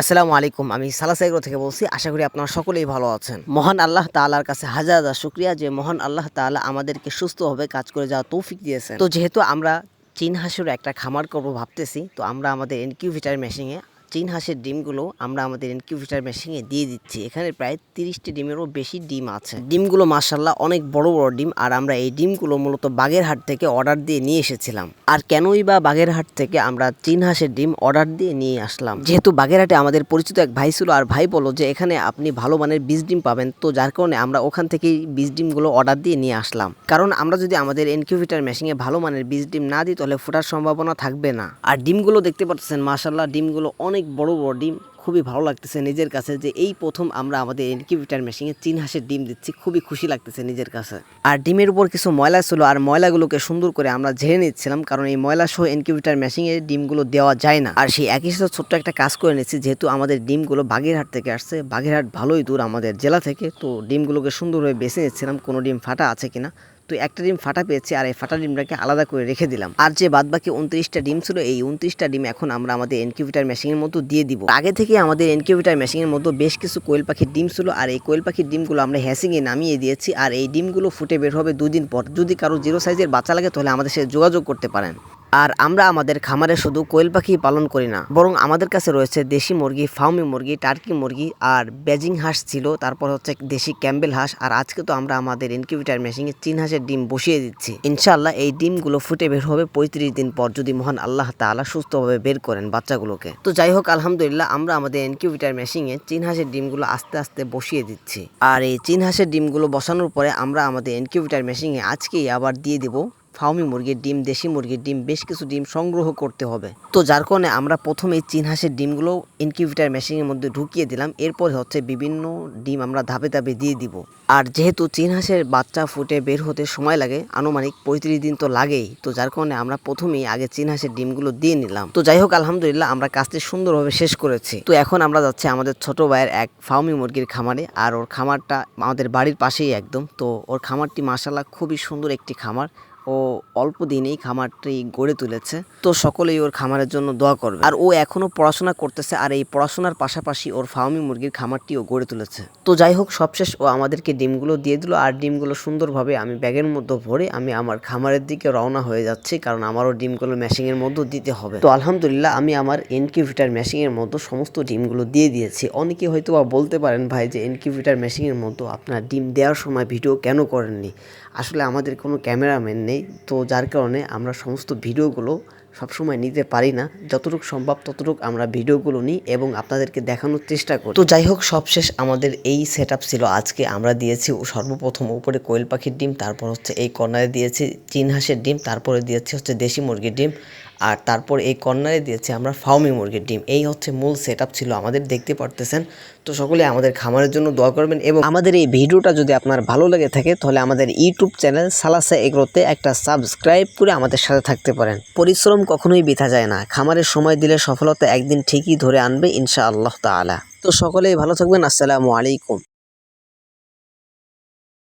আসসালামু আলাইকুম, আমি সালাসাইগ্রো থেকে বলছি, আশা করি আপনারা সকলেই ভালো আছেন। মহান আল্লাহ তাআলার কাছে হাজার হাজার শুক্রিয়া যে মহান আল্লাহ তাআলা আমাদেরকে সুস্থভাবে কাজ করে যাওয়া তৌফিক দিয়েছেন। তো যেহেতু আমরা চীন হাঁসের একটা খামার করব ভাবতেছি, তো আমরা আমাদের ইনকিউবেটার মেশিনে চীন হাঁসের ডিমগুলো আমরা আমাদের ইনকিউবেটার মেশিনে দিয়ে দিচ্ছি। এখানে প্রায় তিরিশটি ডিমেরও বেশি ডিম আছে। ডিমগুলো মাসাল্লাহ অনেক বড় বড় ডিম, আর আমরা এই ডিমগুলো মূলত বাগেরহাট থেকে অর্ডার দিয়ে নিয়ে এসেছিলাম। আর কেনই বা বাগেরহাট থেকে আমরা চীন হাঁসের ডিম অর্ডার দিয়ে নিয়ে আসলাম? যেহেতু বাগেরহাটে আমাদের পরিচিত এক ভাই ছিল, আর ভাই বলল যে, এখানে আপনি ভালো মানের বীজ ডিম পাবেন। তো যার কারণে আমরা ওখান থেকেই বীজ ডিমগুলো অর্ডার দিয়ে নিয়ে আসলাম। কারণ আমরা যদি আমাদের ইনকিউবেটার মেশিনে ভালো মানের বীজ ডিম না দিই, তাহলে ফোটার সম্ভাবনা থাকবে না। আর ডিমগুলো দেখতে পাচ্ছেন মাশাল্লাহ ডিমগুলো অনেক বড় বড় ডিম খুবই ভালো লাগতেছে নিজের কাছে যে এই প্রথম আমরা আমাদের ইনকিউবেটার মেশিনে চীন হাঁসের ডিম দিচ্ছি, খুবই খুশি লাগতেছে নিজের কাছে। আর ডিমের উপর কিছু ময়লা ছিল আর ময়লাগুলোকে সুন্দর করে আমরা ঝেড়ে নিচ্ছিলাম কারণ এই ময়লা সহ ইনকিউবেটার মেশিনে ডিমগুলো দেওয়া যায় না। আর সেই একই সাথে ছোট্ট একটা কাজ করে নিচ্ছি, যেহেতু আমাদের ডিমগুলো বাগেরহাট থেকে আসছে, বাগেরহাট ভালোই দূর আমাদের জেলা থেকে, তো ডিমগুলোকে সুন্দরভাবে বেছে নিচ্ছিলাম, কোনো ডিম ফাটা আছে কিনা। তো একটা ডিম ফাটা পেয়েছি আর এই ফাটা ডিমটাকে আলাদা করে রেখে দিলাম। আর যে বাদ বাকি উনত্রিশটা ডিম ছিল, এই উনত্রিশটা ডিম এখন আমরা আমাদের এনকিউবিটার মেশিনের মতো দিয়ে দিব। আগে থেকে আমাদের এনকিউবিটার মেশিনের মতো বেশ কিছু কোয়েল পাখির ডিম ছিল আর এই কোয়েল পাখির ডিমগুলো আমরা হ্যাসিংয়ে নামিয়ে দিয়েছি। আর এই ডিমগুলো ফুটে বের হবে দুদিন পর। যদি কারও জিরো সাইজের বাচ্চা লাগে, তাহলে আমাদের সাথে যোগাযোগ করতে পারেন। আর আমরা আমাদের খামারে শুধু কোয়েল পাখি পালন করি না, বরং আমাদের কাছে রয়েছে দেশি মুরগি, ফার্মি মুরগি, টার্কি মুরগি আর বেজিং হাঁস ছিল, তারপর হচ্ছে দেশি ক্যাম্বেল হাঁস, আর আজকে তো আমরা আমাদের ইনকিউবেটার মেশিনে চীন হাঁসের ডিম বসিয়ে দিচ্ছি। ইনশাল্লাহ এই ডিমগুলো ফুটে বের হবে পঁয়ত্রিশ দিন পর যদি মহান আল্লাহ তাআলা সুস্থভাবে বের করেন বাচ্চাগুলোকে। তো যাই হোক, আলহামদুলিল্লাহ আমরা আমাদের ইনকিউবেটার মেশিনে চীন হাঁসের ডিমগুলো আস্তে আস্তে বসিয়ে দিচ্ছি। আর এই চীন হাঁসের ডিমগুলো বসানোর পরে আমরা আমাদের ইনকিউবেটার মেশিনে আজকেই আবার দিয়ে দিব ফার্মি মুরগির ডিম, দেশি মুরগির ডিম, বেশ কিছু ডিম সংগ্রহ করতে হবে। তো যার কারণে আমরা প্রথমে চীন হাঁসের ডিমগুলো ইনকিউবেটার মেশিনের মধ্যে ঢুকিয়ে দিলাম। এরপর হচ্ছে বিভিন্ন ডিম আমরা ধাপে ধাপে দিয়ে দিব। আর যেহেতু চীন হাঁসের বাচ্চা ফুটে বের হতে সময় লাগে, আনুমানিক পঁয়ত্রিশ দিন তো লাগেই, তো যার কারণে আমরা প্রথমেই আগে চীন হাঁসের ডিমগুলো দিয়ে নিলাম। তো যাই হোক, আলহামদুলিল্লাহ আমরা কাজটি সুন্দরভাবে শেষ করেছি। তো এখন আমরা যাচ্ছি আমাদের ছোট ভাইয়ের এক ফার্মি মুরগির খামারে, আর ওর খামারটা আমাদের বাড়ির পাশেই একদম। তো ওর খামারটি মাসাল্লাহ খুবই সুন্দর একটি খামার। ও অল্প দিনেই খামারটি গড়ে তুলেছে। তো সকলেই ওর খামারের জন্য দোয়া করবে। আর ও এখনও পড়াশোনা করতেছে আর এই পড়াশোনার পাশাপাশি ওর ফার্মি মুরগির খামারটিও গড়ে তুলেছে। তো যাই হোক, সবশেষ ও আমাদেরকে ডিমগুলো দিয়ে দিল আর ডিমগুলো সুন্দরভাবে আমি ব্যাগের মধ্যে ভরে আমি আমার খামারের দিকে রওনা হয়ে যাচ্ছি কারণ আমারও ডিমগুলো মেশিনের মধ্যে দিতে হবে। তো আলহামদুলিল্লাহ, আমি আমার ইনকিউবেটার মেশিনের মধ্যে সমস্ত ডিমগুলো দিয়ে দিয়েছি। অনেকে হয়তো বা বলতে পারেন, ভাই, যে ইনকিউবেটার মেশিনের মধ্যে আপনার ডিম দেওয়ার সময় ভিডিও কেন করেননি? আসলে আমাদের কোনো ক্যামেরাম্যান নেই। তো যার কারণে আমরা সমস্ত ভিডিওগুলো সবসময় নিতে পারি না। যতটুকু সম্ভব ততটুকু আমরা ভিডিওগুলো নিই এবং আপনাদেরকে দেখানোর চেষ্টা করি। তো যাই হোক, সবশেষ আমাদের এই সেট ছিল আজকে। আমরা দিয়েছি সর্বপ্রথম উপরে কোয়েল পাখির ডিম, তারপর হচ্ছে এই কর্নারে দিয়েছি চীন হাঁসের ডিম, তারপরে দিয়েছি হচ্ছে দেশি মুরগির ডিম। আর তারপর এই কর্নারে দিয়েছি আমরা ফার্মি মুরগির ডিম। এই হচ্ছে মূল সেট ছিল আমাদের, দেখতে পারতেছেন? তো সকলে আমাদের খামারের জন্য দোয়া করবেন এবং আমাদের এই ভিডিওটা যদি আপনার ভালো লেগে থাকে, তাহলে আমাদের ইউটিউব চ্যানেল সালাসা এগ্রোতে একটা সাবস্ক্রাইব করে আমাদের সাথে থাকতে পারেন। পরিশ্রম কখনোই বৃথা যায় না। খামারের সময় দিলে সফলতা একদিন ঠিকই ধরে আনবে ইনশা আল্লাহ তাআলা। তো সকলেই ভালো থাকবেন। আসসালামু আলাইকুম।